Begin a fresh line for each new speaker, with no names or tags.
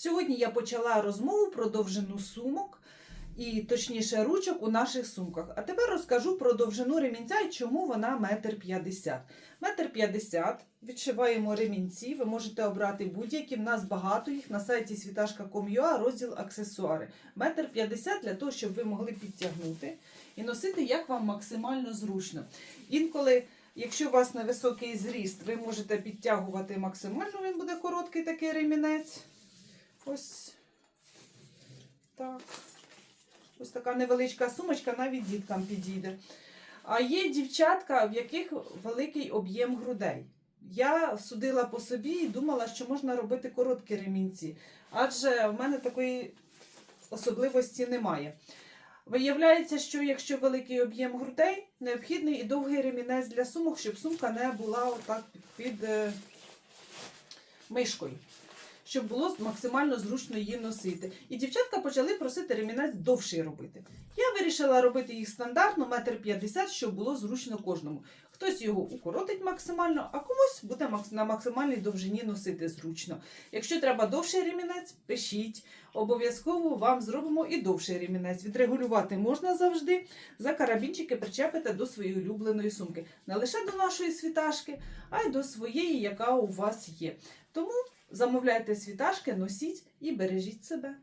Сьогодні я почала розмову про довжину сумок і точніше ручок у наших сумках. А тепер розкажу про довжину ремінця і чому вона метр п'ятдесят. Метр п'ятдесят. Відшиваємо ремінці. Ви можете обрати будь-які. В нас багато їх на сайті світашка.com.ua розділ аксесуари. Метр п'ятдесят для того, щоб ви могли підтягнути і носити як вам максимально зручно. Інколи. Якщо у вас невисокий зріст, ви можете підтягувати максимально, він буде короткий такий ремінець. Ось так. Ось така невеличка сумочка, навіть діткам підійде. А є дівчатка, в яких великий об'єм грудей. Я судила по собі і думала, що можна робити короткі ремінці, адже в мене такої особливості немає. Виявляється, що якщо великий об'єм грудей, необхідний і довгий ремінець для сумок, щоб сумка не була отак під, під е, мишкою, щоб було максимально зручно її носити. І дівчатка почали просити ремінець довший робити. Я вирішила робити їх стандартно, метр п'ятдесят, щоб було зручно кожному. Хтось його укоротить максимально, а комусь буде на максимальній довжині носити зручно. Якщо треба довший ремінець, пишіть. Обов'язково вам зробимо і довший ремінець. Відрегулювати можна завжди. За карабінчики причепите до своєї улюбленої сумки. Не лише до нашої світашки, а й до своєї, яка у вас є. Тому замовляйте світашки, носіть і бережіть себе.